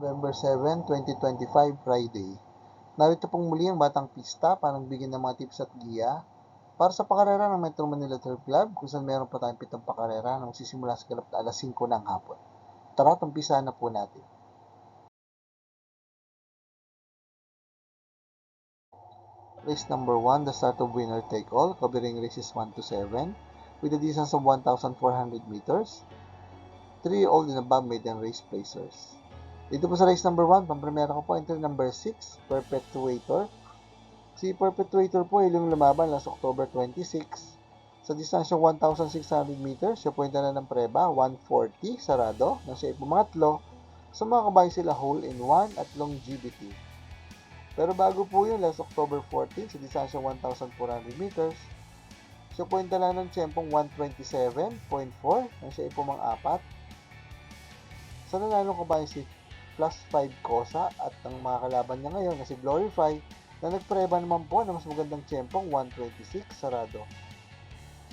November 7, 2025, Friday. Narito pong muli ang Batang Pista para bigyan ng mga tips at giya para sa pakarera ng Metro Manila Turf Club kung saan meron pa tayong pitong pakarera na magsisimula sa kalap alas 5 ng hapon. Tara, tumpisa na po natin. Race number 1, the start of winner take all, covering races 1 to 7 with a distance of 1,400 meters. 3 all in above maiden race placers. Dito po sa race number 1, pampremera ko po, entry number 6, Perpetuator. Si Perpetuator po ay lumaban last October 26. Sa distansya 1,600 meters, siya po yung ng preba, 140, sarado, na siya ipumangatlo. Sa mga kabayo sila hole in 1 at longevity. Pero bago po yun, last October 14, sa distansya 1,400 meters, siya po yung ng tiyempong 127.4, na siya ipumang-apat. Sa nanalo kabayo si plus 5 Kosa at ang mga kalaban niya ngayon na si Glorify na nagpreba naman po na mas magandang tiyempong 126 sarado.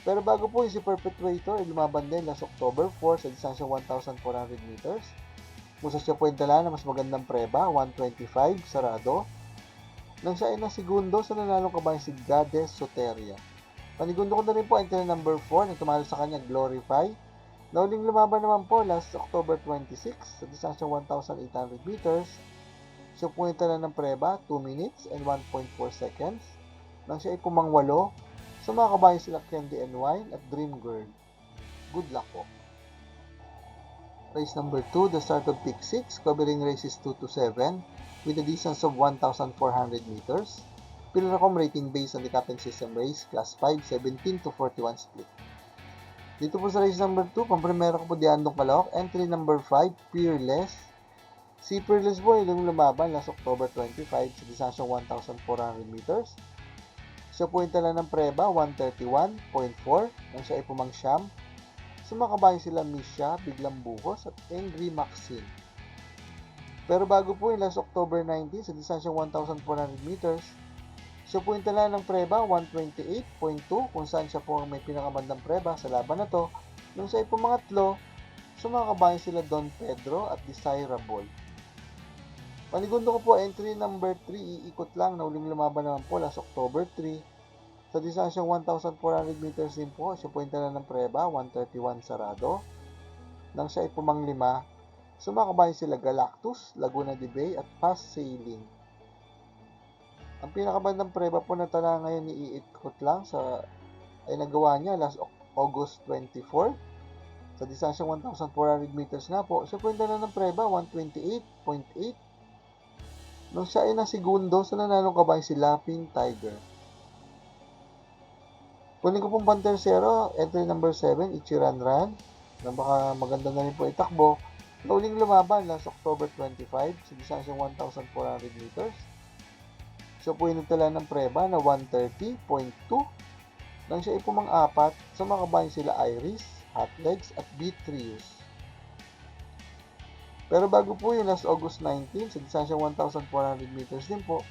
Pero bago po yung si Perpetuator, ay lumaban din last October 4 sa distansya 1,400 meters. Musa siya po yung dala na mas magandang preba, 125 sarado. Nang siya ay nasigundo sa nanalong kabayan si Gades Soteria. Panigundo ko na rin po entry number 4 na tumalo sa kanya Glorify. Nauling lumaban naman po last October 26 sa distansya 1,800 meters. Siya po yung tala ng preba, 2 minutes and 1.4 seconds. Nang siya ay pumangwalo, sa mga kabayan sila Candy and Wine at Dream Girl. Good luck po. Race number 2, the start of peak 6, covering races 2 to 7 with a distance of 1,400 meters. Pilracom rating based on the Captain System race, class 5, 17 to 41 split. Dito po sa race number 2, pampremera ko po di Andong Kalawak. Entry number 5, Peerless. Si Peerless po yung lumaban last October 25 sa distansya 1,400 meters. Siya po yung tala ng preba, 131.4 nang siya ay pumangsyam. Kabayan sila Misha, Biglang Buhos at Angry Maxine. Pero bago po yung last October 19 sa distansya 1,400 meters, siya po yung tala ng preba, 128.2, kung saan siya po ang may pinakamandang preba sa laban na to. Nung sa mga kabayan sila Don Pedro at Desirable. Panigundo ko po, entry number 3, iikot lang, na uling lumaban naman po last October 3. Sa distansya 1,400 meters din po, siya po tala ng preba, 131 sarado. Nang siya ay pumanglima, sa mga kabayan sila Galactus, Laguna de Bay at Fast Sailing. Ang pinakabandang preba po na tala ngayon ni Iikot lang sa ay nagawa niya last August 24 sa distansya 1,400 meters nga po. Siya po yung dala ng preba 128.8 nung siya ay nasigundo sa nanalong kabayan si Lapin Tiger. Kunin ko pong pantersero, entry number 7, Ichiran Ran, na baka maganda na rin po itakbo. Nauling lumaban last October 25 sa distansya 1,400 meters. Siya po yung nagtala ng preba na 130.2 nang siya ipumang apat sa mga kabayan sila Iris, Hot Legs at Beatrius. Pero bago po yung last August 19 sa distansya 1,400 meters din po,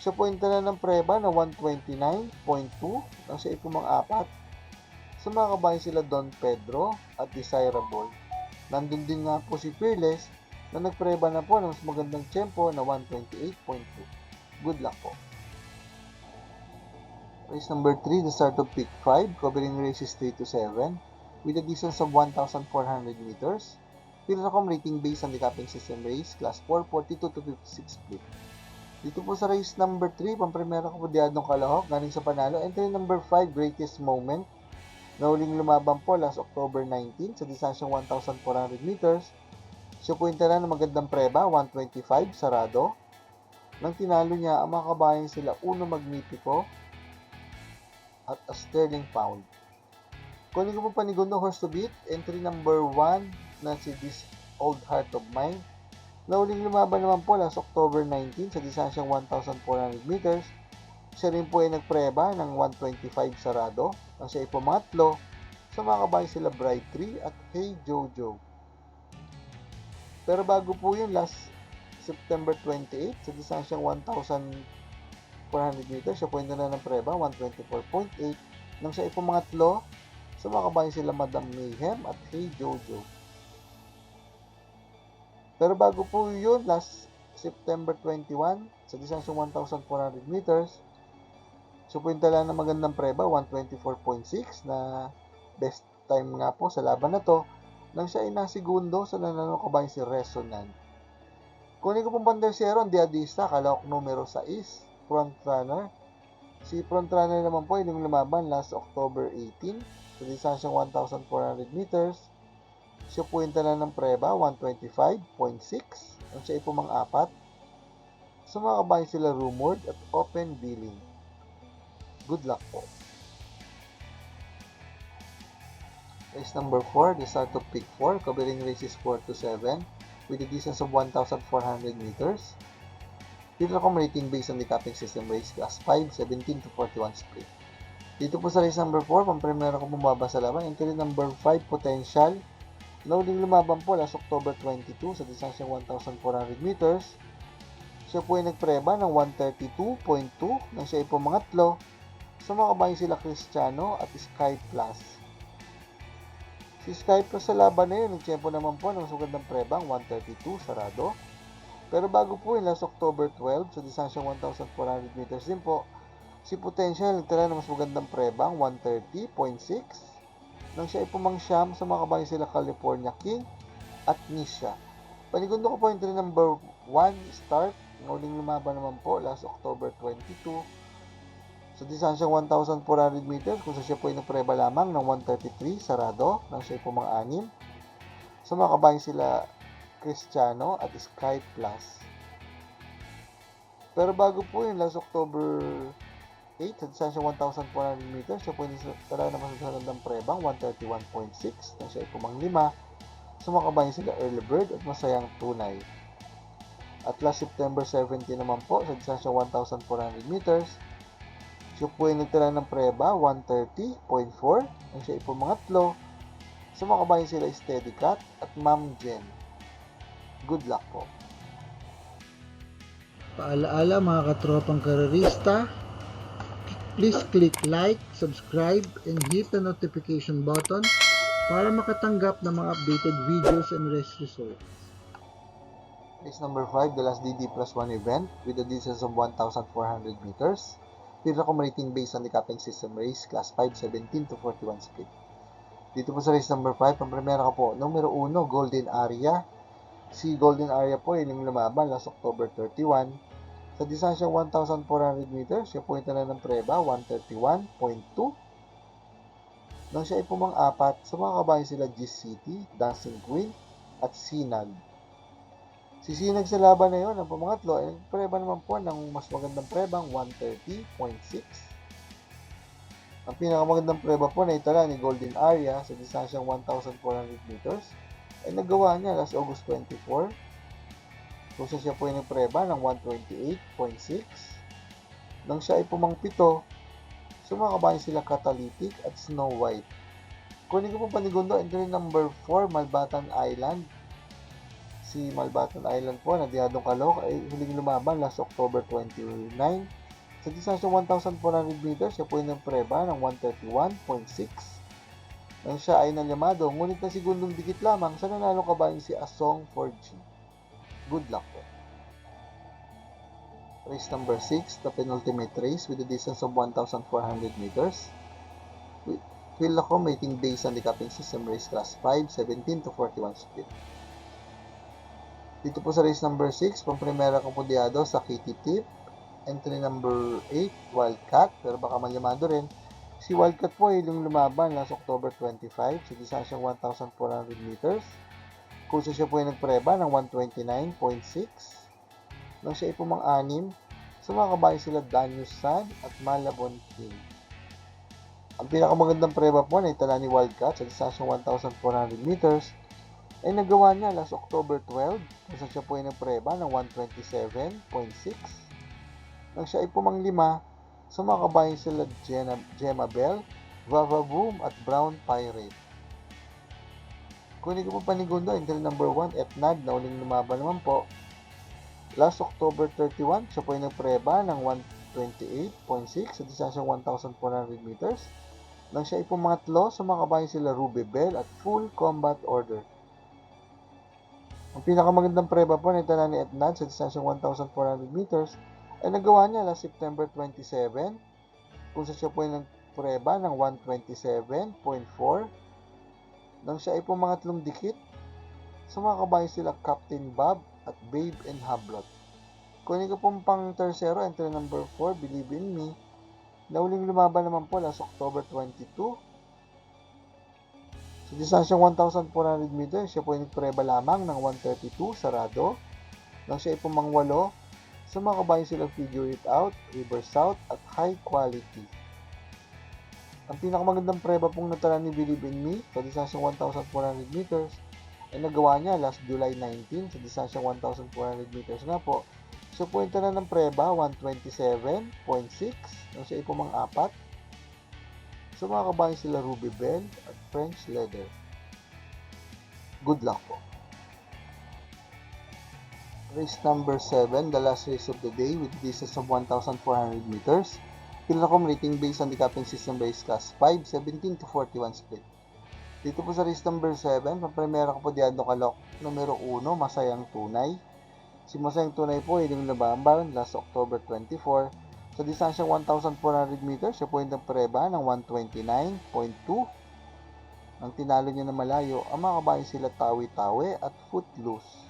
siya po yung tala ng preba na 129.2 nang siya ipumang apat sa mga kabayan sila Don Pedro at Desirable. Nandun din nga po si Fearless na nagpreba na po ng mas magandang tempo na 128.2. Good luck po. Race number 3, the start of peak 5, covering races 3 to 7, with a distance of 1,400 meters. Pilracom rating based on the capping system race, class 4, 42 to 56 split. Dito po sa race number 3, pampremera ko po diadong kalahok, galing sa panalo. Entry number 5, greatest moment. Nauling lumaban po last October 19 sa distansyang 1,400 meters. Siya po yung ng magandang preba, 125, sarado. Nang tinalo niya, ang mga kabayan sila Uno Magnifico at a Sterling Pound. Kunin ko po panigundo horse to beat, entry number 1 na si This Old Heart of Mine. Nauling lumaban naman po last October 19 sa distansyang 1,400 meters. Siya rin po ay nagpreba ng 125 sarado nang siya ay pumangatlo sa mga kabayan sila Bright 3 at Hey Jojo. Pero bago po yun, last September 28 sa distansyang 1,400 meters, siya po na ng preba, 124.8 nang siya ay pumangatlo sa mga kabayan sila Madam Mayhem at Hey Jojo. Pero bago po yun, last September 21, sa distansyong 1,400 meters, so po ng magandang preba, 124.6 na best time nga po sa laban na to, nang siya ay nasigundo sa nanalo kabayan si Resonant. Kunin ko pong pandersero, ang diadista, kalawak numero 6, front runner. Si front runner naman po, yung lumaban last October 18, sa distansyong 1,400 meters. Siya po yung tala ng preba, 125.6. Ang siya ay pumang-apat. Sa mga kabayan sila rumored at open billing. Good luck po. Race number 4, the start of pick 4, covering races 4 to 7 with a distance of 1,400 meters. Pinaka rating based on the capping system race class 5, 17 to 41 split. Dito po sa race number 4, pang-primera ko bumaba sa laban. Entry number 5, potential. Loading lumaban po last October 22 sa distansyang 1,400 meters. Siya po ay nagpreba ng 132.2 nang siya ay pumangatlo. Kabayan sila Cristiano at Sky Plus. Si Sky Plus sa laban na yun, nagtiyempo naman po ng sugad ng prebang 132 sarado. Pero bago po yun, last October 12 sa distansyang 1,400 meters din po, si Potential nagtala ng mas magandang prebang 130.6 nang siya ay pumangsyam sa mga kabayan sila California King at Nisha. Panigundo ko po yung entry number 1 start. Ang uling lumaban naman po last October 22 sa distansyang 1,400 meters kung sa siya po ay napreba lamang ng 133 sarado nang siya ay pumang-anim. Sa mga sila Cristiano at Sky Plus. Pero bago po yun, last October 8, sa distansyang 1,400 meters, siya po ay talaga naman sa ng prebang 131.6 nang siya ay pumang-lima. Sa mga sila Early Bird at Masayang Tunay. At last September 17 naman po, sa distansyang 1,400 meters, siya po ay nagtala ng preba, 130.4. Ang siya ay pumangatlo. Sa mga kabayan sila Steady Cat at Ma'am Jen. Good luck po. Paalaala mga katropang karerista, please click like, subscribe, and hit the notification button para makatanggap ng mga updated videos and race results. Race number 5, the last DD plus 1 event with a distance of 1,400 meters. Pinaka rating based on the capping system race, class 5, 17 to 41 speed. Dito po sa race number 5, ang primera ko po, numero 1, Golden Area. Si Golden Area po, yung lumaban last October 31. Sa distansyang 1,400 meters, siya po yung ng preba, 131.2. Nang siya ay pumang-apat, sa mga kabayan sila G-City, Dancing Queen, at Sinag. Si Sinag sa laban na yun, ang pamangatlo, ay preba naman po ng mas magandang prebang 130.6. Ang pinakamagandang preba po na itala ni Golden Area sa distansyang 1,400 meters ay nagawa niya last August 24 kung sa siya po ay nagpreba ng 128.6 nang siya ay pumangpito sumakabayan sila Catalytic at Snow White. Kunin ko po panigundo, entry number 4, Malbatan Island. Si Malbatan Island po, na Diadong Calooc, ay huling lumaban last October 29. Sa distansyang 1,400 meters, siya po ay nagpreba ng 131.6 nang siya ay nalyamado, ngunit na segundong dikit lamang sa nanalo kabayan si Asong 4G. Good luck po. Race number 6, the penultimate race with a distance of 1,400 meters. Will ako mating on the capping system race class 5, 17 to 41 speed. Dito po sa race number 6, pang-primera ko po diado sa Kitty Tip. Entry number 8, Wildcat, pero baka malyamado rin. Si Wildcat po ay yung lumaban last October 25 sa distansyang 1,400 meters. Kung siya po ay nagpreba ng 129.6 nang siya ay pumang-anim sa mga kabayan sila Danius San at Malabon King. Ang pinakamagandang preba po na itala ni Wildcat sa distansyang 1,400 meters ay nagawa niya last October 12 kung saan siya po ay nagpreba ng 127.6 nang siya ay pumanglima sa mga kabayan sila Gemma, Gemma Bell, Vava Boom at Brown Pirate. Kunin ko po panigundo, entry number 1, Etnad, na uling lumaban naman po. Last October 31, siya po ay nagpreba ng 128.6 sa distansyang 1,400 meters. Nang siya ay pumangatlo sa mga kabayan sila Ruby Bell at Full Combat Order. Ang Ang pinakamagandang preba po na itala ni Etnan sa distansyang 1,400 meters ay nagawa niya last September 27 kung sa siya po ay nagpreba ng 127.4 nang siya ay pumangatlong dikit sa mga kabayan sila Captain Bob at Babe and Hablot. Kunin ko pong pang tersero, entry number 4, Believe in Me, na uling lumaban naman po last October 22 sa distansyang 1,400 meters, siya po ay nagpreba lamang ng 132 sarado nang siya ay pumangwalo sa mga kabayan silang figure it out, river south at high quality. Ang pinakamagandang preba pong natala ni Believe in Me sa distansyang 1,400 meters ay nagawa niya last July 19 sa distansyang 1,400 meters nga po. Siya po ay ng preba 127.6 nang siya ay pumang-apat sa mga sila Ruby Bell at French Leather. Good luck po. Race number 7, the last race of the day with distance of 1,400 meters. Pinacom rating based on the capping system race class 5, 17 to 41 split. Dito po sa race number 7, pang-primera ko po diado kalok numero 1, Masayang Tunay. Si Masayang Tunay po ay lumabamban last October 24 sa distansyang 1,400 meters, siya po yung nagpreba ng 129.2. Nang tinalo niya na malayo, ang mga kabayan sila Tawi-Tawi at Footloose.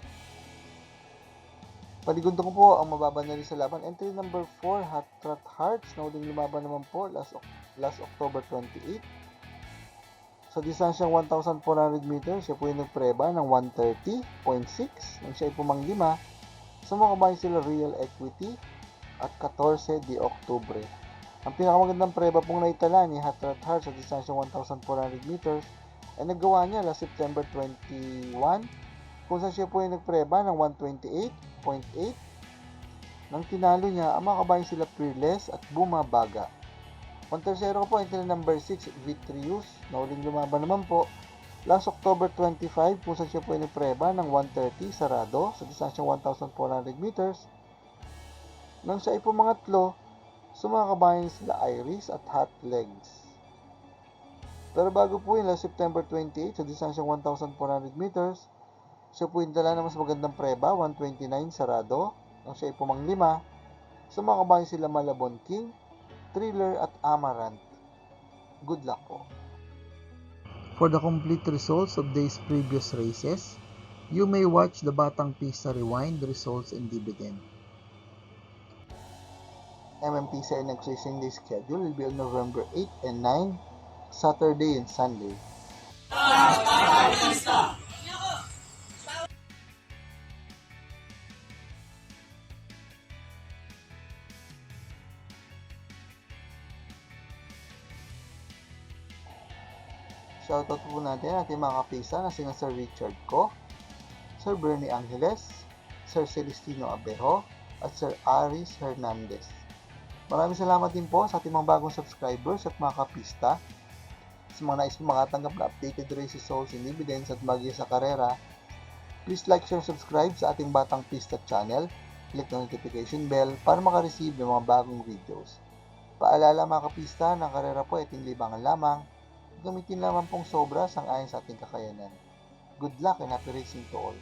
Paligundo ko po ang mababa na rin sa laban. Entry number 4, Hot Trot Hearts, na uling lumaban naman po last, last October 28. Sa distansyang 1,400 meters, siya po yung nagpreba ng 130.6 nang siya ay pumanglima. Sa mga kabayan sila Real Equity, at 14 de Oktubre. Ang pinakamagandang preba pong naitala ni Hatrat Har sa distansyang 1,400 meters ay nagawa niya last September 21 kung saan siya po ay nagpreba ng 128.8 nang tinalo niya ang mga kabayan sila Fearless at Bumabaga. Ang tersero po entry number 6 Vitrius na uling lumaban naman po last October 25 kung saan siya po ay nagpreba ng 130 sarado sa distansyang 1,400 meters nang siya ay pumangatlo sa mga kabayan sila Iris at Hot Legs. Pero bago po yun, last September 28 sa distansyang 1,400 meters, siya po yung dala na mas magandang preba, 129 sarado, nang siya ay pumanglima sa mga kabayan sila Malabon King, Thriller at Amaranth. Good luck po. For the complete results of these previous races, you may watch the Batang Pista Rewind results and dividend. MMPCI next racing day schedule will be on November 8 and 9, Saturday and Sunday. Shoutout po natin ating mga kapisa na sina Sir Richard Ko, Sir Bernie Angeles, Sir Celestino Abejo, at Sir Aris Hernandez. Maraming salamat din po sa ating mga bagong subscribers at mga kapista. Sa mga nais makatanggap na updated races, souls, and dividends at bagay sa karera, please like, share, subscribe sa ating Batang Pista channel. Click the notification bell para makareceive ng mga bagong videos. Paalala mga kapista, ng karera po ay ating libangan lamang. Gamitin lamang pong sobra sang ayon sa ating kakayanan. Good luck and happy racing to all.